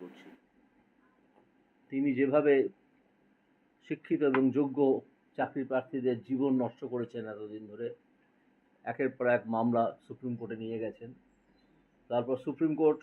করছি তিনি যেভাবে শিক্ষিত এবং যোগ্য চাকরি প্রার্থীদের জীবন নষ্ট করেছেন এতদিন ধরে, একের পর এক মামলা সুপ্রিম কোর্টে নিয়ে গেছেন। তারপর সুপ্রিম কোর্ট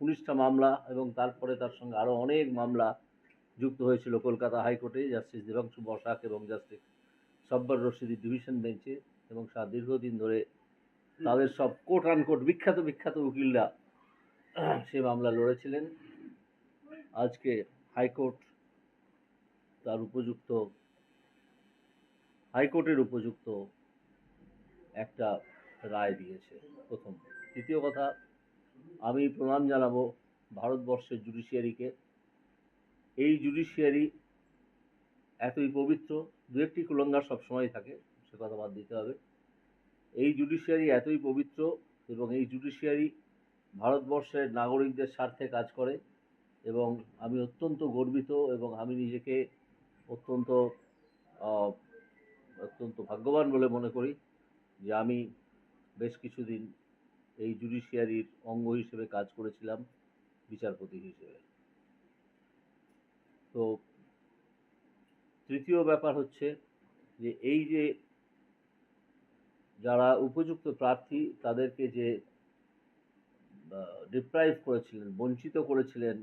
উনিশটা মামলা এবং তারপরে তার সঙ্গে আরও অনেক মামলা যুক্ত হয়েছিল কলকাতা হাইকোর্টে, জাস্টিস দেবাংশু বসাক এবং জাস্টিস সব্বর রশিদি ডিভিশন বেঞ্চে এবং সারা দীর্ঘদিন ধরে তাদের সব কোর্ট আনকোর্ট বিখ্যাত বিখ্যাত উকিলরা সে মামলা লড়েছিলেন। আজকে হাইকোর্ট তার উপযুক্ত, হাইকোর্টের উপযুক্ত একটা রায় দিয়েছে প্রথম। দ্বিতীয় কথা, আমি প্রণাম জানাব ভারতবর্ষের জুডিশিয়ারিকে। এই জুডিশিয়ারি এতই পবিত্র, দু একটি কুলঙ্গার সবসময় থাকে, সে কথা বাদ দিতে হবে। এই জুডিশিয়ারি এতই পবিত্র এবং এই জুডিশিয়ারি ভারতবর্ষের নাগরিকদের স্বার্থে কাজ করে। এবং আমি অত্যন্ত গর্বিত এবং আমি নিজেকে অত্যন্ত অত্যন্ত ভাগ্যবান বলে মনে করি যে আমি বেশ কিছুদিন এই জুডিশিয়ারির অঙ্গ হিসেবে কাজ করেছিলাম বিচারপতি হিসেবে। তো তৃতীয় ব্যাপার হচ্ছে যে এই যে যারা উপযুক্ত প্রার্থী তাদেরকে যে ডিপ্রাইভ করেছিলেন, বঞ্চিত করেছিলেন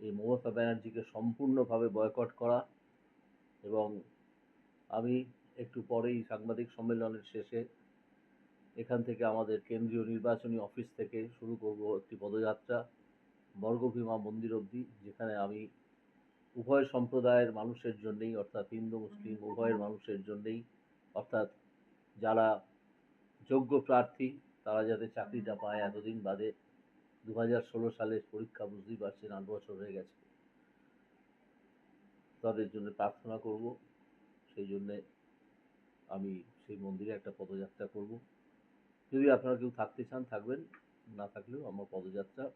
এই মমতা ব্যানার্জিকে সম্পূর্ণভাবে বয়কট করা এবং আমি একটু পরেই সাংবাদিক সম্মেলনের শেষে এখান থেকে আমাদের কেন্দ্রীয় নির্বাচনী অফিস থেকে শুরু করব একটি পদযাত্রা, বর্গভীমা মন্দির অবধি, যেখানে আমি উভয় সম্প্রদায়ের মানুষের জন্যেই, অর্থাৎ হিন্দু, মুসলিম, উভয়ের মানুষের জন্যেই, অর্থাৎ যারা যোগ্য প্রার্থী, তারা যাতে চাকরিটা পায় এতদিন বাদে দু হাজার ষোলো সালের পরীক্ষা বুঝতেই পারছেন আট বছর হয়ে গেছে। তাদের জন্য প্রার্থনা করব সেই জন্যে আমি সেই মন্দিরে একটা পদযাত্রা করব। যদি আপনারা কেউ থাকতে চান থাকবেন না থাকলেও আমার পদযাত্রা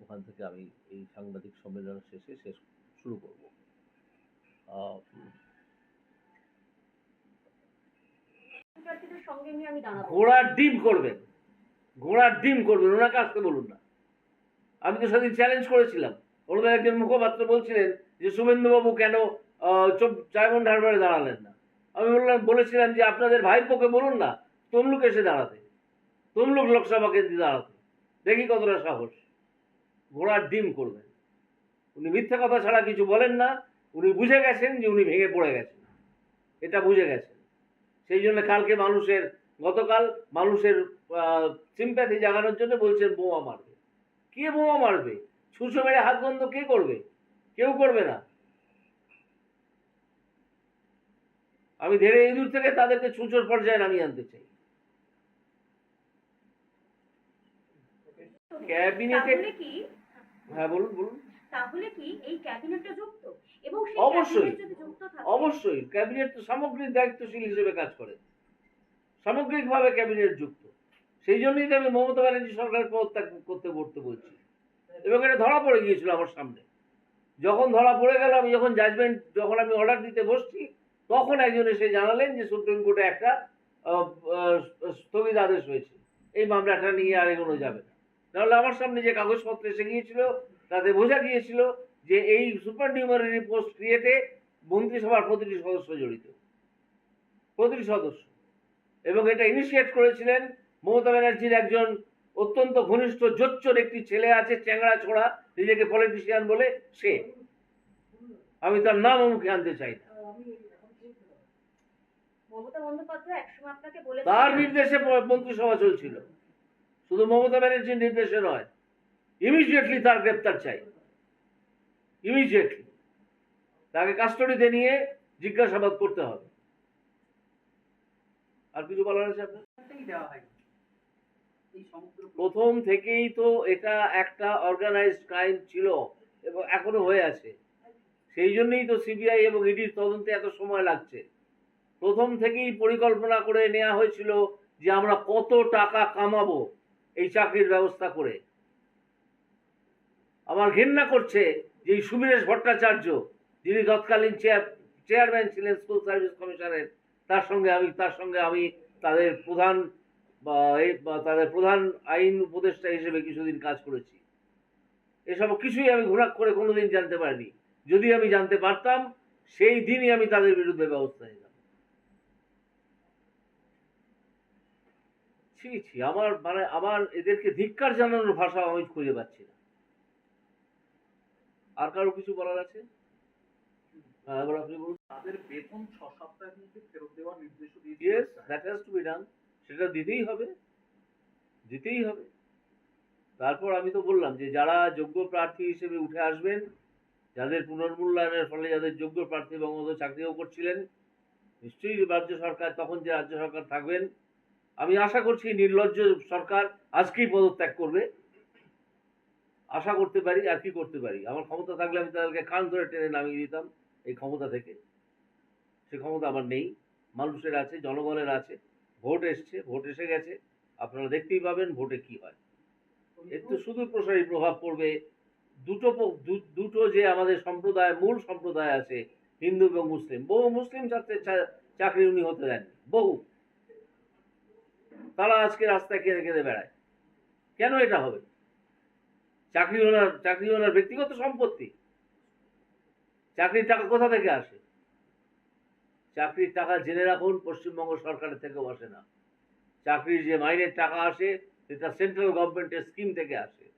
ওখান থেকে আমি এই সাংবাদিক সম্মেলনের শেষে শেষ শুরু করব। ঘোড়ার ডিম করবেন। ঘোড়ার ডিম করবেন ওনাকে আসতে বলুন না। আমি তো সেদিন চ্যালেঞ্জ করেছিলাম। ওনাদের একজন মুখপাত্র বলছিলেন যে শুভেন্দুবাবু কেন ডায়মন্ড হারবারে দাঁড়ালেন না? আমি বললাম, বলেছিলাম যে, আপনাদের ভাইপোকে বলুন না, তমলুক এসে দাঁড়াতে। তমলুক লোকসভা কেন্দ্রে দাঁড়াতে। দেখি কতটা সাহস। ঘোড়ার ডিম করবেন। উনি মিথ্যে কথা ছাড়া কিছু বলেন না। উনি বুঝে গেছেন যে, উনি ভেঙে পড়ে গেছেন। এটা বুঝে গেছেন। সেই জন্য কালকে মানুষের গতকাল মানুষের সিম্প্যাথি জাগানোর জন্য বলছেন বোমা মারবে। কে বোমা মারবে? ছুঁচো মেরে হাত বন্ধ কে করবে? কেউ করবে না। আমি ধীরে এই দূর থেকে তাদেরকে ছুঁচোর পর্যায়ে নামিয়ে আনতে চাই। ক্যাবিনেটে হ্যাঁ বলুন বলুন। তাহলে কি এই ক্যাবিনেটটা যুক্ত? এবং অবশ্যই। থাকে অবশ্যই। ক্যাবিনেট তো সামগ্রিক দায়িত্বশীল হিসেবে কাজ করে। সামগ্রিকভাবে ক্যাবিনেট যুক্ত। সেই জন্যই তো আমি মমতা ব্যানার্জি সরকারের পদত্যাগ করতে করতে বলছি। এবং এটা ধরা পড়ে গিয়েছিল আমার সামনে। যখন ধরা পড়ে গেল, আমি যখন জাজমেন্ট যখন আমি অর্ডার দিতে বসছি, তখন একজন এসে জানালেন যে সুপ্রিম কোর্টে একটা স্থগিত আদেশ হয়েছে। এই মামলাটা নিয়ে আর এগোনো যাবে না। নাহলে আমার সামনে যে কাগজপত্র এসে গিয়েছিল, তাতে বোঝা গিয়েছিল যে এই সুপার নিউমারি পোস্ট ক্রিয়েটে মন্ত্রিসভার প্রতিটি সদস্য জড়িত। প্রতিটি সদস্য। এবং এটা ইনিশিয়েট করেছিলেন মমতা ব্যানার্জির একজন অত্যন্ত ঘনিষ্ঠ জোচ্চর একটি ছেলে আছে চ্যাংড়া ছোড়া নিজেকে পলিটিশিয়ান বলে সে। আমি তার নাম মুখে আনতে চাই না। তার নির্দেশে মন্ত্রিসভা চলছিল। শুধু মমতা ব্যানার্জির নির্দেশে নয় ইমিডিয়েটলি তার গ্রেপ্তার চাই। ইমিডিয়েটলি তাকে কাস্টডিতে নিয়ে জিজ্ঞাসাবাদ করতে হবে। আর কিছু বলার আছে আপনার? দেওয়া হয়। প্রথম থেকেই তো এটা একটা অর্গানাইজড ক্রাইম ছিল এবং এখনও হয়ে আছে। সেই জন্যই তো সিবিআই এবং ইডির তদন্তে এত সময় লাগছে। প্রথম থেকেই পরিকল্পনা করে নেওয়া হয়েছিল যে আমরা কত টাকা কামাবো এই চাকরির ব্যবস্থা করে। আমার ঘেন্না করছে যে সুবীরেশ ভট্টাচার্য যিনি তৎকালীন চেয়ার চেয়ারম্যান ছিলেন স্কুল সার্ভিস কমিশনের তার সঙ্গে আমি, তার সঙ্গে আমি তাদের প্রধান বা তাদের প্রধান আইন উপদেষ্টা হিসেবে কিছুদিন কাজ করেছি। এসব কিছুই আমি ঘোরাক করে কোনোদিন জানতে পারিনি। যদি আমি জানতে পারতাম, সেই দিনই আমি তাদের বিরুদ্ধে ব্যবস্থা নিতাম। ছি ছি, আমার মানে আমার এদেরকে ধিক্কার জানানোর ভাষা আমি খুঁজে পাচ্ছি না। আর কারও কিছু বলার আছে? এবার আপনি বলুন। তাদের বেতন ছ সপ্তাহের মধ্যে ফেরত দেওয়ার ইয়েস দিয়েছে। That has to be done সেটা দিতেই হবে। দিতেই হবে। তারপর আমি তো বললাম যে যারা যোগ্য প্রার্থী হিসেবে উঠে আসবেন যাদের পুনর্মূল্যায়নের ফলে যাদের যোগ্য প্রার্থী বঙ্গবন্ধু চাকরিও করছিলেন নিশ্চয়ই রাজ্য সরকার তখন যে রাজ্য সরকার থাকবেন আমি আশা করছি নির্লজ্জ সরকার আজকেই পদত্যাগ করবে। আশা করতে পারি আর কি করতে পারি। আমার ক্ষমতা থাকলে আমি তাদেরকে কান ধরে টেনে নামিয়ে দিতাম। এই ক্ষমতা থেকে। সে ক্ষমতা আমার নেই। মানুষের আছে জনগণের আছে। ভোট এসছে ভোট এসে গেছে। আপনারা দেখতেই পাবেন ভোটে কি হয়। এর তো শুধু প্রসারী প্রভাব পড়বে। দুটো দুটো যে আমাদের সম্প্রদায় মূল সম্প্রদায় আছে হিন্দু এবং মুসলিম বহু মুসলিম ছাত্রের চাকরি উনি হতে দেননি। বহু। তারা আজকে রাস্তায় কেঁদে কেঁদে বেড়ায়। কেন এটা হবে? চাকরি ওনার চাকরি ওনার ব্যক্তিগত সম্পত্তি। চাকরির টাকা কোথা থেকে আসে? চাকরির টাকা জেনে রাখুন, পশ্চিমবঙ্গ সরকারের থেকেও আসে না। চাকরির যে মাইনের টাকা আসে, সেটা সেন্ট্রাল গভর্নমেন্টের স্কিম থেকে আসে।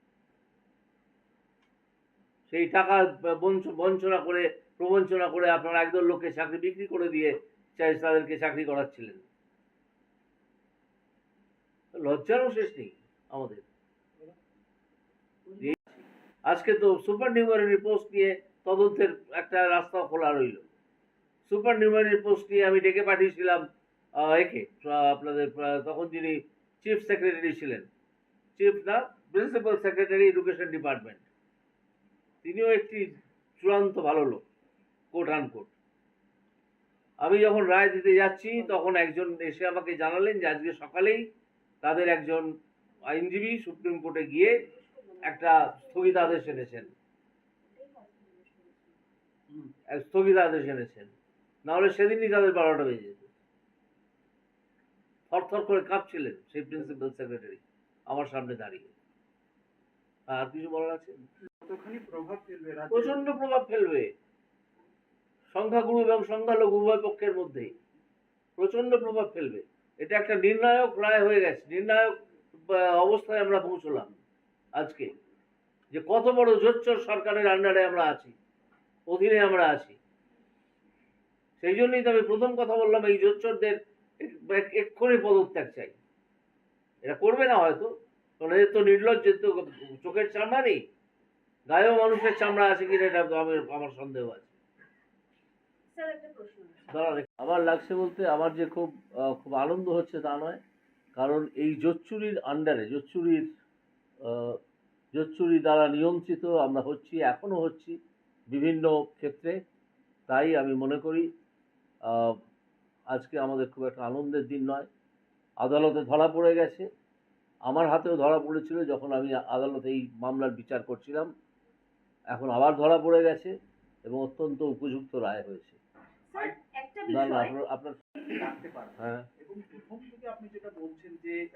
সেই টাকা বঞ্চ- বঞ্চনা করে, প্রবঞ্চনা করে আপনারা একদল লোককে চাকরি বিক্রি করে দিয়ে চাই তাদেরকে চাকরি করাচ্ছিলেন। লজ্জারও শেষ নেই আমাদের। আজকে তো সুপার নিউমারি পোস্ট নিয়ে তদন্তের একটা রাস্তা খোলা রইল। সুপার নিউমারি পোস্ট নিয়ে আমি ডেকে পাঠিয়েছিলাম একে আপনাদের তখন যিনি চিফ সেক্রেটারি ছিলেন। চিফ না, প্রিন্সিপাল সেক্রেটারি এডুকেশন ডিপার্টমেন্ট। তিনিও একটি চূড়ান্ত ভালো লোক কোট আন কোট আমি যখন রায় দিতে যাচ্ছি, তখন একজন এসে আমাকে জানালেন যে আজকে সকালেই তাদের একজন আইনজীবী সুপ্রিম কোর্টে গিয়ে একটা স্থগিতাদেশ এনেছেন। স্থগিতাদেশ এনেছেন। নাহলে সেদিনই তাদের বারোটা বেজে যেত। থরথর করে কাঁপছিলেন সেই প্রিন্সিপাল সেক্রেটারি আমার সামনে দাঁড়িয়ে। আর কিছু বলার আছে? প্রচণ্ড প্রভাব ফেলবে সংখ্যাগুরু এবং সংখ্যালঘু উভয় পক্ষের মধ্যেই প্রচণ্ড প্রভাব ফেলবে। এটা একটা নির্ণায়ক রায় হয়ে গেছে। নির্ণায়ক অবস্থায় আমরা পৌঁছলাম আজকে। যে কত বড় জোচ্চর সরকারের আন্ডারে আমরা আছি। অধীনে আমরা আছি। সেই জন্যই তো আমি প্রথম কথা বললাম এই জোচ্চরদের এক- এক- এক্ষুনি পদত্যাগ চাই। এটা করবে না হয়তো কারণ এদের তো নির্লজ্জ তো চোখের চামড়া নেই। গায়েও মানুষের চামড়া আছে কিনা এটা আমার সন্দেহ আছে। আমার লাগছে বলতে আমার যে খুব খুব আনন্দ হচ্ছে তা নয় কারণ এই জোচ্চুরির আন্ডারে জোচ্চুরির জোচ্চুরি দ্বারা নিয়ন্ত্রিত আমরা হচ্ছি এখনও হচ্ছি। বিভিন্ন ক্ষেত্রে, তাই আমি মনে করি আজকে আমাদের খুব একটা আনন্দের দিন নয়। আদালতে ধরা পড়ে গেছে। আমার হাতেও ধরা পড়েছিল যখন আমি আদালতে এই মামলার বিচার করছিলাম। এখন আবার ধরা পড়ে গেছে এবং অত্যন্ত উপযুক্ত রায় হয়েছে। আপনার আপনার রাখতে পারবে। হ্যাঁ। এবং প্রথম থেকে আপনি যেটা বলছেন যে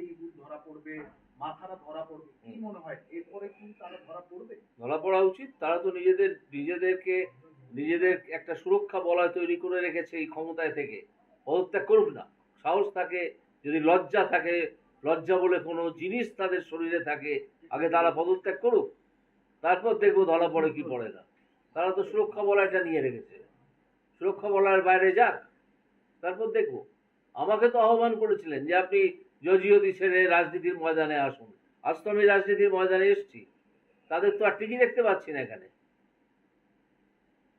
ইঁদুর ধরা পড়বে মাথারা ধরা পড়বে কি মনে হয়? এরপরে কি তারা ধরা পড়বে? ধরা পড়া উচিত। তারা তো নিজেদের নিজেদেরকে নিজেদের একটা সুরক্ষা বলয় তৈরি করে রেখেছে এই ক্ষমতায় থেকে। পদত্যাগ করুক না। সাহস থাকে যদি লজ্জা থাকে লজ্জা বলে কোনো জিনিস তাদের শরীরে থাকে আগে তারা পদত্যাগ করুক। তারপর দেখব ধরা পড়ে কি পড়ে না। তারা তো সুরক্ষা বলয়টা নিয়ে রেখেছে। সুরক্ষা বলয়ের বাইরে যাক তারপর দেখব আমাকে তো আহ্বান করেছিলেন যে আপনি জজিওতি ছেড়ে রাজনীতির ময়দানে আসুন। আজ তো আমি রাজনীতির ময়দানে এসেছি। তাদের তো আর টিকি দেখতে পাচ্ছি না এখানে।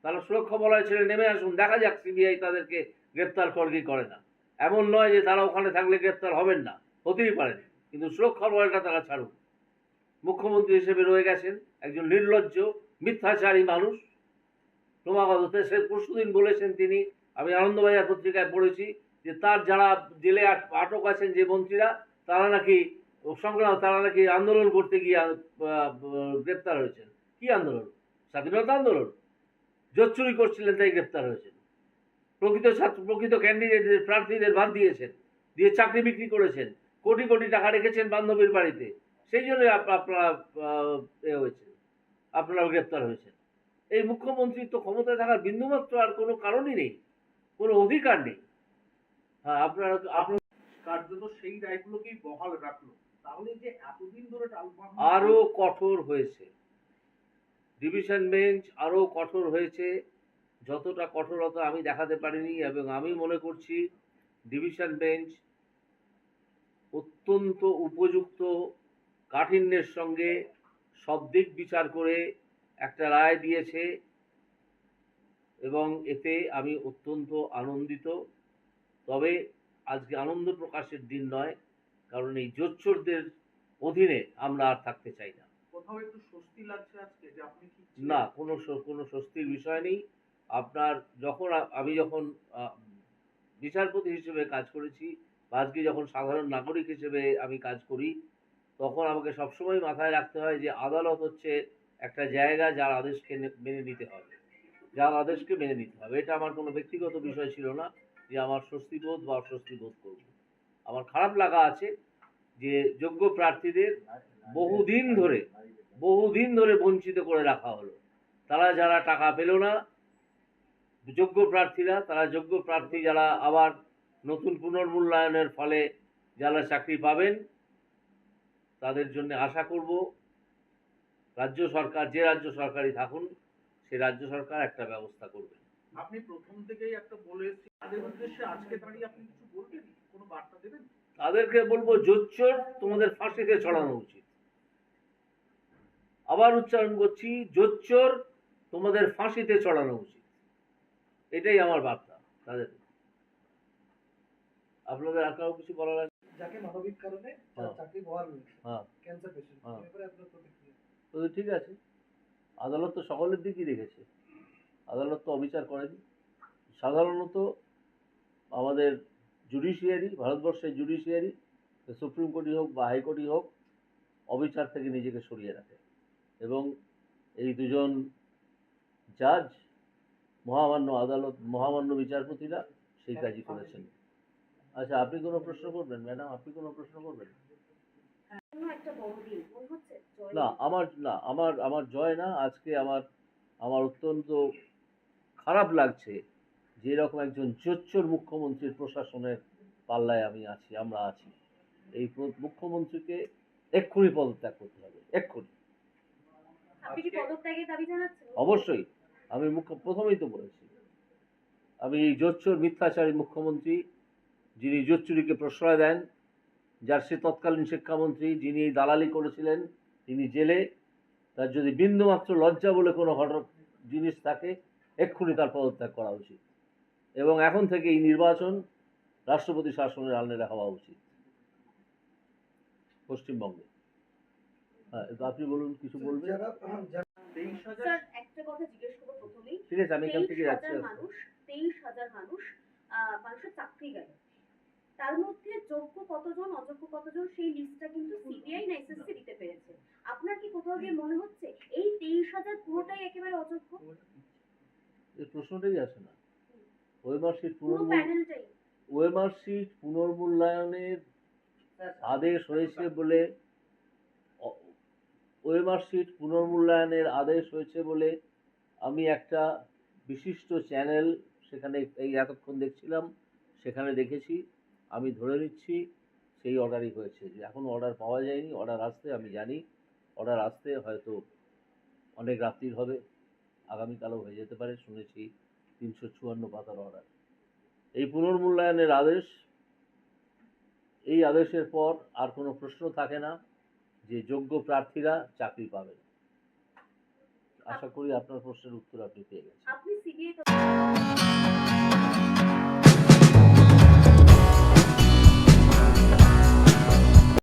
তারা সুরক্ষা বলয় ছেড়ে নেমে আসুন, দেখা যাক সিবিআই তাদেরকে গ্রেপ্তার করে কি করে না। এমন নয় যে তারা ওখানে থাকলে গ্রেপ্তার হবেন না, হতেই পারেন। কিন্তু সুরক্ষা বলটা তারা ছাড়ুক। মুখ্যমন্ত্রী হিসেবে রয়ে গেছেন একজন নির্লজ্জ, মিথ্যাচারী মানুষ। ক্রমাগত সে পরশুদিন বলেছেন তিনি, আমি আনন্দবাজার পত্রিকায় পড়েছি, যে তার যারা জেলে আট- আটক আছেন যে মন্ত্রীরা, তারা নাকি সংগ্রাম, তারা নাকি আন্দোলন করতে গিয়ে গ্রেপ্তার হয়েছেন। কি আন্দোলন? স্বাধীনতা আন্দোলন? জোর চুরি করছিলেন, তাই গ্রেপ্তার হয়েছেন। প্রকৃত ছাত্র, প্রকৃত ক্যান্ডিডেটদের, প্রার্থীদের বাদ দিয়েছেন, দিয়ে চাকরি বিক্রি করেছেন, কোটি কোটি টাকা রেখেছেন বান্ধবীর বাড়িতে। সেই জন্য আপনারা এ হয়েছেন আপনারা গ্রেপ্তার হয়েছেন। এই মুখ্যমন্ত্রীর তো ক্ষমতায় থাকার বিন্দুমাত্র আর কোনো কারণই নেই কোনো অধিকার নেই। হ্যাঁ আপনারা আপনার কার্যত সেই রায়গুলোকেই বহাল রাখল। তাহলে যে এতদিন ধরে আরও কঠোর হয়েছে। ডিভিশন বেঞ্চ আরও কঠোর হয়েছে। যতটা কঠোরতা আমি দেখাতে পারিনি এবং আমি মনে করছি ডিভিশন বেঞ্চ অত্যন্ত উপযুক্ত কাঠিন্যের সঙ্গে সব দিক বিচার করে একটা রায় দিয়েছে এবং এতে আমি অত্যন্ত আনন্দিত। তবে আজকে আনন্দ প্রকাশের দিন নয় কারণ এই জোচ্চোরদের অধীনে আমরা আর থাকতে চাই না। কোথাও একটু স্বস্তি লাগছে আজকে যে আপনি না কোনো কোনো স্বস্তির বিষয় নেই। আপনার যখন আমি যখন বিচারপতি হিসেবে কাজ করেছি বা আজকে যখন সাধারণ নাগরিক হিসেবে আমি কাজ করি তখন আমাকে সবসময় মাথায় রাখতে হয় যে আদালত হচ্ছে একটা জায়গা যার আদেশকে মেনে নিতে হবে। যার আদেশকে মেনে নিতে হবে। এটা আমার কোনো ব্যক্তিগত বিষয় ছিল না যে আমার স্বস্তিবোধ বা অস্বস্তি বোধ করব। আমার খারাপ লাগা আছে যে যোগ্য প্রার্থীদের বহুদিন ধরে বহুদিন ধরে বঞ্চিত করে রাখা হলো। তারা যারা টাকা পেল না, যোগ্য প্রার্থীরা, তারা যোগ্য প্রার্থী যারা আবার নতুন পুনর্মূল্যায়নের ফলে যারা চাকরি পাবেন, তাদের জন্য আশা করব রাজ্য সরকার যে রাজ্য সরকারই থাকুন সে রাজ্য সরকার একটা ব্যবস্থা করবে। আপনি প্রথম থেকেই একটা বলে তাদের উদ্দেশ্যে আজকে দাঁড়িয়ে আপনি কিছু বলবেন? কোনো বার্তা দেবেন? তাদেরকে বলব জোচ্চোর তোমাদের ফাঁসিতে ছড়ানো উচিত। আবার উচ্চারণ করছি জোচ্চোর তোমাদের ফাঁসিতে চড়ানো উচিত। এটাই আমার বার্তা তাদের। আপনাদের আর কারও কিছু বলার আছে? যাকে মানবিক কারণে হ্যাঁ। চাকরি বহাল হ্যাঁ। ক্যান্সার পেশেন্ট হ্যাঁ। আপনার তো ঠিক আছে। আদালত তো সকলের দিকই রেখেছে। আদালত তো অবিচার করেনি। সাধারণত আমাদের জুডিশিয়ারি ভারতবর্ষের জুডিশিয়ারি সুপ্রিম কোর্টই হোক বা হাইকোর্টই হোক, অবিচার থেকে নিজেকে সরিয়ে রাখে। এবং এই দুজন জাজ মহামান্য আদালত, মহামান্য বিচারপতিরা সেই কাজই করেছেন। আচ্ছা আপনি কোনো প্রশ্ন করবেন? ম্যাডাম, আপনি কোনো প্রশ্ন করবেন কোনো একটা বড় দিন মনে হচ্ছে জয় না আমার না আমার আমার জয় না আজকে আমার আমার অত্যন্ত খারাপ লাগছে যে এরকম একজন জোচ্চোর মুখ্যমন্ত্রীর প্রশাসনের পাল্লায় আমি আছি আমরা আছি। এই মুখ্যমন্ত্রীকে এক্ষুনি পদত্যাগ করতে হবে এক্ষুনি। আপনি কি পদত্যাগের দাবি জানাচ্ছেন? অবশ্যই আমি মুখ্য প্রথমেই তো বলেছি আমি এই জোচ্চোর মিথ্যাচারী মুখ্যমন্ত্রী যিনি জোচ্চুরিকে প্রশ্রয় দেন যার সে তৎকালীন শিক্ষামন্ত্রী যিনি এই দালালি করেছিলেন তিনি জেলে তার যদি বিন্দুমাত্র লজ্জা বলে কোনো ঘটনা জিনিস থাকে এক্ষুনি তার পদত্যাগ করা উচিত। এবং এখন থেকে এই নির্বাচন রাষ্ট্রপতি শাসনের আলনেরা হওয়া উচিত। পশ্চিমবঙ্গে। হ্যাঁ তো আপনি বলুন কিছু বলবেন? একটা কথা জিজ্ঞেস করব প্রথমেই। ঠিক আছে আমি এখান থেকে যাচ্ছি মানুষ তেইশ হাজার মানুষ আহ, মানুষের চাকরি গেল। তার মধ্যে যোগ্য কতজন অযোগ্য কতজন সেই লিস্টটা কিন্তু সিবিআই না এসএসসি দিতে পেরেছে। আপনার কি কোথাও গিয়ে মনে হচ্ছে এই তেইশ হাজার পুরোটাই একেবারে অযোগ্য? এই প্রশ্নটাই আসে না। ওয়েমার সিট পুরো পুনর্মূল প্যানেলটাই ওয়েমার সিট পুনর্মূল্যায়নের আদেশ হয়েছে বলে ওয়েমার সিট পুনর্মূল্যায়নের আদেশ হয়েছে বলে আমি একটা বিশিষ্ট চ্যানেল সেখানে এই এতক্ষণ দেখছিলাম সেখানে দেখেছি। আমি ধরে নিচ্ছি সেই অর্ডারই হয়েছে। যে এখনও অর্ডার পাওয়া যায়নি অর্ডার আসতে আমি জানি অর্ডার আসতে হয়তো অনেক রাত্রির হবে, আগামীকালও হয়ে যেতে পারে, শুনেছি তিনশো চুয়ান্ন পাতার অর্ডার এই পুনর্মূল্যায়নের আদেশ, এই আদেশের পর আর কোনো প্রশ্ন থাকে না যে যোগ্য প্রার্থীরা চাকরি পাবেন। আশা করি আপনার প্রশ্নের উত্তর আপনি পেয়ে গেছেন।